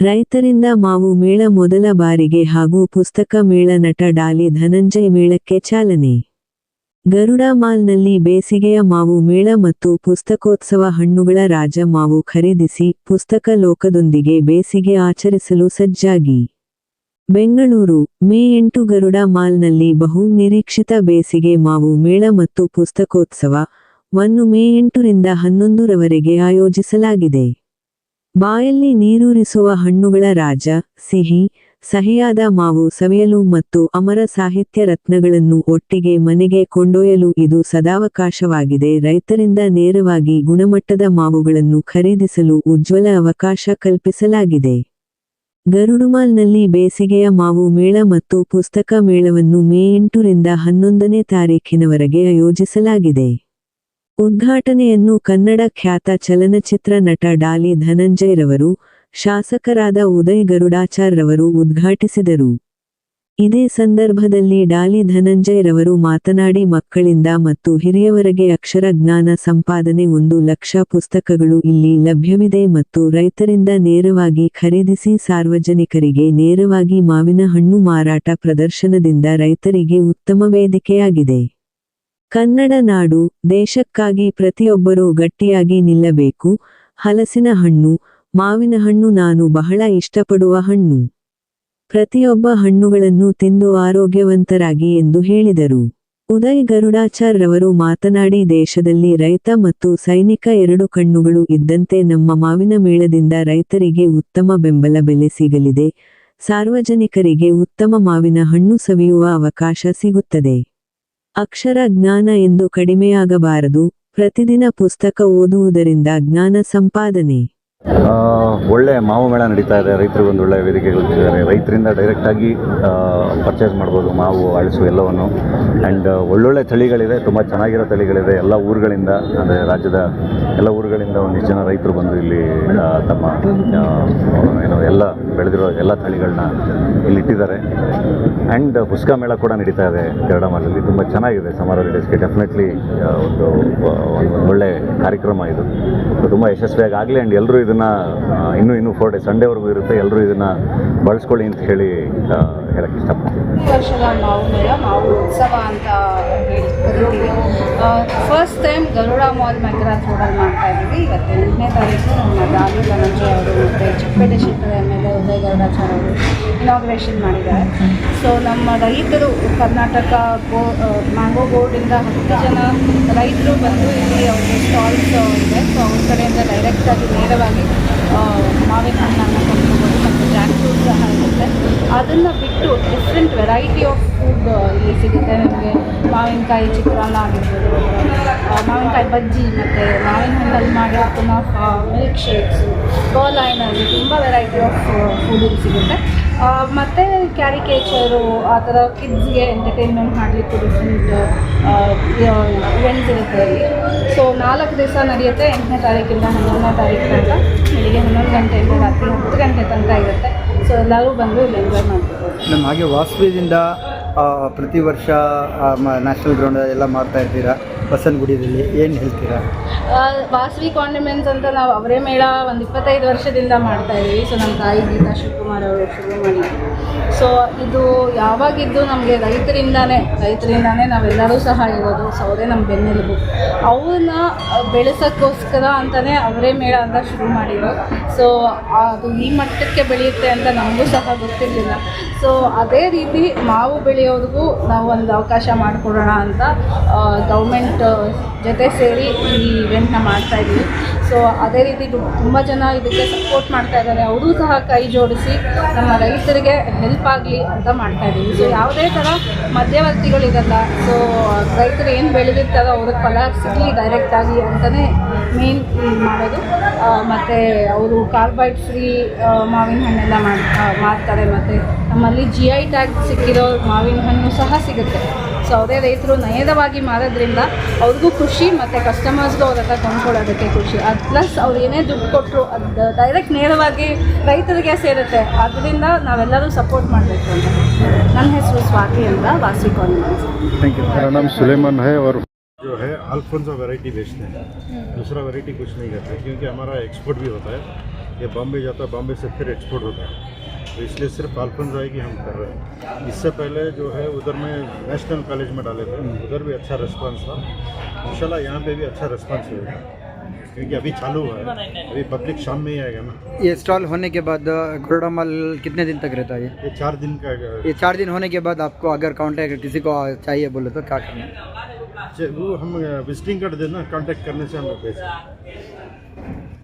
ರೈತರಿಂದ ಮಾವು ಮೇಳ ಮೊದಲ ಬಾರಿಗೆ ಹಾಗೂ ಪುಸ್ತಕ ಮೇಳ ನಟ ಡಾಲಿ ಧನಂಜಯ್ ಮೇಳಕ್ಕೆ ಚಾಲನೆ. ಗರುಡ ಮಾಲ್ನಲ್ಲಿ ಬೇಸಿಗೆಯ ಮಾವು ಮೇಳ ಮತ್ತು ಪುಸ್ತಕೋತ್ಸವ ಹಣ್ಣುಗಳ ರಾಜ ಮಾವು ಖರೀದಿಸಿ ಪುಸ್ತಕ ಲೋಕದೊಂದಿಗೆ ಬೇಸಿಗೆ ಆಚರಿಸಲು ಸಜ್ಜಾಗಿ. ಬೆಂಗಳೂರು, ಮೇ ಎಂಟು ಗರುಡ ಮಾಲ್ನಲ್ಲಿ ಬಹು ನಿರೀಕ್ಷಿತ ಬೇಸಿಗೆ ಮಾವು ಮೇಳ ಮತ್ತು ಪುಸ್ತಕೋತ್ಸವ ವನ್ನು ಮೇ ಎಂಟರಿಂದ ಹನ್ನೊಂದರವರೆಗೆ ಆಯೋಜಿಸಲಾಗಿದೆ. ಬಾಯಲ್ಲಿ ನೀರೂರಿಸುವ ಹಣ್ಣುಗಳ ರಾಜ, ಸಿಹಿ, ಸಹಿಯಾದ ಮಾವು ಸವಿಯಲು ಮತ್ತು ಅಮರ ಸಾಹಿತ್ಯ ರತ್ನಗಳನ್ನು ಒಟ್ಟಿಗೆ ಮನೆಗೆ ಕೊಂಡೊಯ್ಯಲು ಇದು ಸದಾವಕಾಶವಾಗಿದೆ. ರೈತರಿಂದ ನೇರವಾಗಿ ಗುಣಮಟ್ಟದ ಮಾವುಗಳನ್ನು ಖರೀದಿಸಲು ಉಜ್ವಲ ಅವಕಾಶ ಕಲ್ಪಿಸಲಾಗಿದೆ. ಗರುಡುಮಾಲ್ನಲ್ಲಿ ಬೇಸಿಗೆಯ ಮಾವು ಮೇಳ ಮತ್ತು ಪುಸ್ತಕ ಮೇಳವನ್ನು ಮೇ ಎಂಟರಿಂದ ಹನ್ನೊಂದನೇ ತಾರೀಖಿನವರೆಗೆ ಆಯೋಜಿಸಲಾಗಿದೆ. ಉದ್ಘಾಟನೆಯನ್ನು ಕನ್ನಡ ಖ್ಯಾತ ಚಲನಚಿತ್ರ ನಟ ಡಾಲಿ ಧನಂಜಯ್ ರವರು, ಶಾಸಕರಾದ ಉದಯ್ ಗರುಡಾಚಾರ್ ರವರು ಉದ್ಘಾಟಿಸಿದರು. ಇದೇ ಸಂದರ್ಭದಲ್ಲಿ ಡಾಲಿ ಧನಂಜಯ್ ರವರು ಮಾತನಾಡಿ, ಮಕ್ಕಳಿಂದ ಮತ್ತು ಹಿರಿಯವರೆಗೆ ಅಕ್ಷರ ಜ್ಞಾನ ಸಂಪಾದನೆ ಒಂದು ಲಕ್ಷ ಪುಸ್ತಕಗಳು ಇಲ್ಲಿ ಲಭ್ಯವಿದೆ ಮತ್ತು ರೈತರಿಂದ ನೇರವಾಗಿ ಖರೀದಿಸಿ ಸಾರ್ವಜನಿಕರಿಗೆ ನೇರವಾಗಿ ಮಾವಿನ ಹಣ್ಣು ಮಾರಾಟ ಪ್ರದರ್ಶನದಿಂದ ರೈತರಿಗೆ ಉತ್ತಮ ವೇದಿಕೆಯಾಗಿದೆ. ಕನ್ನಡ ನಾಡು ದೇಶಕ್ಕಾಗಿ ಪ್ರತಿಯೊಬ್ಬರೂ ಗಟ್ಟಿಯಾಗಿ ನಿಲ್ಲಬೇಕು. ಹಲಸಿನ ಹಣ್ಣು, ಮಾವಿನ ಹಣ್ಣು ನಾನು ಬಹಳ ಇಷ್ಟಪಡುವ ಹಣ್ಣು. ಪ್ರತಿಯೊಬ್ಬ ಹಣ್ಣುಗಳನ್ನು ತಿಂದು ಆರೋಗ್ಯವಂತರಾಗಿ ಎಂದು ಹೇಳಿದರು. ಉದಯ್ ಗರುಡಾಚಾರ್ ರವರು ಮಾತನಾಡಿ, ದೇಶದಲ್ಲಿ ರೈತ ಮತ್ತು ಸೈನಿಕ ಎರಡು ಕಣ್ಣುಗಳು ಇದ್ದಂತೆ ನಮ್ಮ ಮಾವಿನ ಮೇಳದಿಂದ ರೈತರಿಗೆ ಉತ್ತಮ ಬೆಂಬಲ ಬೆಲೆ ಸಿಗಲಿದೆ. ಸಾರ್ವಜನಿಕರಿಗೆ ಉತ್ತಮ ಮಾವಿನ ಹಣ್ಣು ಸವಿಯುವ ಅವಕಾಶ ಸಿಗುತ್ತದೆ. ಅಕ್ಷರ ಜ್ಞಾನ ಎಂದು ಕಡಿಮೆಯಾಗಬಾರದು. ಪ್ರತಿದಿನ ಪುಸ್ತಕ ಓದುವುದರಿಂದ ಜ್ಞಾನ ಸಂಪಾದನೆ. ಒಳ್ಳೆ ಮಾವು ಮೇಳ ನಡೀತಾ ಇದೆ. ರೈತರಿಗೆ ಒಂದು ಒಳ್ಳೆ ವೇದಿಕೆಗಳು ರೈತರಿಂದ ಡೈರೆಕ್ಟಾಗಿ ಪರ್ಚೇಸ್ ಮಾಡ್ಬೋದು. ಮಾವು ಅಳಿಸು ಎಲ್ಲವನ್ನು. ಆ್ಯಂಡ್ ಒಳ್ಳೊಳ್ಳೆ ತಳಿಗಳಿದೆ. ತುಂಬ ಚೆನ್ನಾಗಿರೋ ತಳಿಗಳಿದೆ. ಎಲ್ಲ ಊರುಗಳಿಂದ, ಅಂದರೆ ರಾಜ್ಯದ ಎಲ್ಲ ಊರುಗಳಿಂದ ಒಂದಿಷ್ಟು ಜನ ರೈತರು ಬಂದು ಇಲ್ಲಿ ತಮ್ಮ ಏನು, ಎಲ್ಲ ಬೆಳೆದಿರೋ ಎಲ್ಲ ತಳಿಗಳನ್ನ ಇಲ್ಲಿ ಇಟ್ಟಿದ್ದಾರೆ. ಆ್ಯಂಡ್ ಪುಸ್ತಕ ಮೇಳ ಕೂಡ ನಡೀತಾ ಇದೆ ಕನ್ನಡ ಮಾಲಲ್ಲಿ ತುಂಬ ಚೆನ್ನಾಗಿದೆ. ಸಮಾರೋಹ ಡೇಸ್ಗೆ ಡೆಫಿನೆಟ್ಲಿ ಒಂದು ಒಳ್ಳೆ ಕಾರ್ಯಕ್ರಮ ಇದು. ತುಂಬ ಯಶಸ್ವಿಯಾಗಿ ಆಗಲಿ. ಆ್ಯಂಡ್ ಎಲ್ಲರೂ ಇದನ್ನು ಇನ್ನೂ ಇನ್ನೂ ಫೋರ್ ಡೇ ಸಂಡೇವರೆಗೂ ಇರುತ್ತೆ. ಎಲ್ಲರೂ ಇದನ್ನು ಬಳಸ್ಕೊಳ್ಳಿ ಅಂತ ಹೇಳಿ ಹೇಳಕ್ಕೆ ಇಷ್ಟಪಡ್ತೀನಿ. ಈ ವರ್ಷದ ಮಾವು ಮೇಳ, ಮಾವು ಉತ್ಸವ ಅಂತ first time Garuda mall Magrath ರೋಡಲ್ಲಿ ಮಾಡ್ತಾ ಇದ್ದೀವಿ. ಇವತ್ತು ಎಂಟನೇ ತಾರೀಕು ನಮ್ಮ ದಾಲಿ ಧನಂಜಯ ಅವರು ಮತ್ತು ಚಿಕ್ಕಪೇಟೆ ಕ್ಷೇತ್ರದ M L A Uday Garudachar ಅವರು ಇನಾಗ್ರೇಷನ್ ಮಾಡಿದ್ದಾರೆ. ಸೊ ನಮ್ಮ ರೈತರು ಕರ್ನಾಟಕ ಗೋ ಮ್ಯಾಂಗೋ ಬೋರ್ಡಿಂದ ಹತ್ತು ಜನ ರೈತರು ಬಂದು ಇಲ್ಲಿ ಅವ್ರಿಗೆ ಸ್ಟಾಲ್ಸ್ ಇದೆ. ಸೊ ಅವ್ರ ಕಡೆಯಿಂದ ಡೈರೆಕ್ಟಾಗಿ ನೇರವಾಗಿ ಮಾವಿನ ಹಣ್ಣನ್ನು ಕೊಂಡ್ಕೋಬೋದು. ಮತ್ತು ಜಾಕ್ ಫ್ರೂಟ್ ಸಹ ಇರುತ್ತೆ. ಅದನ್ನು ಬಿಟ್ಟು ಡಿಫ್ರೆಂಟ್ ವೆರೈಟಿ ಆಫ್ ಫುಡ್ ಇಲ್ಲಿ ಸಿಗುತ್ತೆ. ನಮಗೆ ಮಾವಿನಕಾಯಿ ಚಿತ್ರಾನ್ನ ಆಗಿರ್ಬೋದು ಮಾವಿನಕಾಯಿ ಬಜ್ಜಿ, ಮತ್ತು ಮಾವಿನ ಹಣ್ಣಲ್ಲಿ ಮಾಡಿರೋ ಮಿಲ್ಕ್ ಶೇಕ್ಸು ಗೋಲೈನಲ್ಲಿ ತುಂಬ ವೆರೈಟಿ ಆಫ್ ಫುಡ್ ಸಿಗುತ್ತೆ. ಮತ್ತು ಕ್ಯಾರಿಕೇಚರು, ಆ ಥರ ಕಿಡ್ಸ್ಗೆ ಎಂಟರ್ಟೈನ್ಮೆಂಟ್ ಮಾಡಲಿಕ್ಕೆ ಡಿಫ್ರೆಂಟ್ ಇವೆಂಟ್ಸ್ ಇರುತ್ತೆ ಅಲ್ಲಿ. ಸೊ ನಾಲ್ಕು ದಿವಸ ನಡೆಯುತ್ತೆ ಎಂಟನೇ ತಾರೀಕಿಂದ ಹನ್ನೊಂದನೇ ತಾರೀಕು ತನಕ. ಬೆಳಿಗ್ಗೆ ಹನ್ನೊಂದು ಗಂಟೆಯಿಂದ ರಾತ್ರಿ ಹತ್ತು ಗಂಟೆ ತನಕ ಇರುತ್ತೆ. ಸೊ ಎಲ್ಲರೂ ಬಂದು ಇಲ್ಲಿ ಎಂಜಾಯ್ ಮಾಡ್ಬೋದು. ನಮ್ಮ ಹಾಗೆ ವಾಸವಿದಿಂದ ಪ್ರತಿ ವರ್ಷ ನ್ಯಾಷನಲ್ ಗ್ರೌಂಡ್ ಎಲ್ಲ ಮಾಡ್ತಾ ಇರ್ತೀರಾ? ಬಸವನಗುಡಿಯಲ್ಲಿ ಏನು ಹೇಳ್ತೀರಾ? ವಾಸವಿ ಕಾಂಡಿಮೆಂಟ್ಸ್ ಅಂತ ನಾವು ಅವರೇ ಮೇಳ ಒಂದು ಇಪ್ಪತ್ತೈದು ವರ್ಷದಿಂದ ಮಾಡ್ತಾ ಇದ್ದೀವಿ ಸೊ ನಮ್ಮ ತಾಯಿ ಗೀತಾ ಶಿವಕುಮಾರ್ ಅವರು ಶುರು ಮಾಡಿದ್ರು. ಸೊ ಇದು ಯಾವಾಗಿದ್ದು ನಮಗೆ ರೈತರಿಂದಾನೇ ರೈತರಿಂದಾನೇ ನಾವೆಲ್ಲರೂ ಸಹ ಇರೋದು. ಸೊ ಅವರೇ ನಮ್ಮ ಬೆನ್ನೆಲುಬು. ಅವನ್ನ ಬೆಳೆಸೋಕ್ಕೋಸ್ಕರ ಅಂತಲೇ ಅವರೇ ಮೇಳ ಅಂತ ಶುರು ಮಾಡಿರೋದು ಸೊ ಅದು ಈ ಮಟ್ಟಕ್ಕೆ ಬೆಳೆಯುತ್ತೆ ಅಂತ ನಮಗೂ ಸಹ ಗೊತ್ತಿರಲಿಲ್ಲ. ಸೊ ಅದೇ ರೀತಿ ಮಾವು ಬೆಳೆಯೋರಿಗೂ ನಾವು ಒಂದು ಅವಕಾಶ ಮಾಡಿಕೊಡೋಣ ಅಂತ ಗೌರ್ಮೆಂಟ್ ಜೊತೆ ಸೇರಿ ಈ ಇವೆಂಟ್ನ ಮಾಡ್ತಾ ಇದ್ದೀವಿ. ಸೊ ಅದೇ ರೀತಿ ತುಂಬ ಜನ ಇದಕ್ಕೆ ಸಪೋರ್ಟ್ ಮಾಡ್ತಾ ಇದ್ದಾರೆ. ಅವರೂ ಸಹ ಕೈ ಜೋಡಿಸಿ ನಮ್ಮ ರೈತರಿಗೆ ಹೆಲ್ಪ್ ಆಗಲಿ ಅಂತ ಮಾಡ್ತಾ ಇದ್ದೀವಿ. ಸೊ ಯಾವುದೇ ಥರ ಮಧ್ಯವರ್ತಿಗಳಿರಲ್ಲ. ಸೊ ರೈತರು ಏನು ಬೆಳೆದಿರ್ತಾರೋ ಅವ್ರಿಗೆ ಫಲ ಸಿಗಲಿ ಡೈರೆಕ್ಟಾಗಿ ಅಂತಲೇ ಮೇನ್ ಮಾಡೋದು. ಮತ್ತು ಅವರು ಕಾರ್ಬೈಡ್ ಫ್ರೀ ಮಾವಿನ ಹಣ್ಣೆಲ್ಲ ಮಾಡ್ತಾರೆ ಮಾರ್ತಾರೆ. ಮತ್ತು ನಮ್ಮಲ್ಲಿ ಜಿ ಐ ಟ್ಯಾಗ್ ಸಿಕ್ಕಿರೋ ಮಾವಿನ ಹಣ್ಣು ಸಹ ಸಿಗುತ್ತೆ. ಸೊ ಅವರೇ ರೈತರು ನಯದವಾಗಿ ಮಾರೋದ್ರಿಂದ ಅವ್ರಿಗೂ ಖುಷಿ ಮತ್ತು ಕಸ್ಟಮರ್ಸ್ಗೂ ಅವ್ರ ಹತ್ರ ಕೊಂಡ್ಕೊಳ್ಳೋದಕ್ಕೆ ಖುಷಿ ಅದು ಪ್ಲಸ್ ಅವ್ರು ಏನೇ ದುಡ್ಡು ಕೊಟ್ಟರು ಅದು ಡೈರೆಕ್ಟ್ ನೇರವಾಗಿ ರೈತರಿಗೆ ಸೇರುತ್ತೆ ಅದರಿಂದ ನಾವೆಲ್ಲರೂ ಸಪೋರ್ಟ್ ಮಾಡಬೇಕು ಅಂತ ನನ್ನ ಹೆಸರು ಸ್ವಾತಿ ಅಂತ ವಾಸಿ ಕಾನ್ವೆನ್ಸ್ ಥ್ಯಾಂಕ್ ಯು मेरा नाम सुलेमान है और जो है अल्फोंसो वैरायटी बेचते हैं दूसरा वैरायटी कुछ नहीं करते क्योंकि हमारा एक्सपोर्ट भी होता है ये बॉम्बे जाता है बॉम्बे से फिर एक्सपोर्ट होता है तो इसलिए सिर्फ़ अल्फन राय की हम कर रहे हैं। इससे पहले जो है उधर में नेशनल कॉलेज में डाले थे। उधर भी अच्छा रिस्पांस था। इंशाल्लाह यहाँ पे भी अच्छा रिस्पांस होगा। क्योंकि अभी चालू हुआ है। अभी पब्लिक शाम में ही आएगा ना। ये स्टॉल होने के बाद गरुड़ा माल कितने दिन तक रहता है ये? ये चार दिन का ये चार दिन होने के बाद आपको अगर कांटेक्ट किसी को चाहिए बोले तो क्या करना वो हम विजिटिंग कार्ड देना कांटेक्ट करने से हम भेज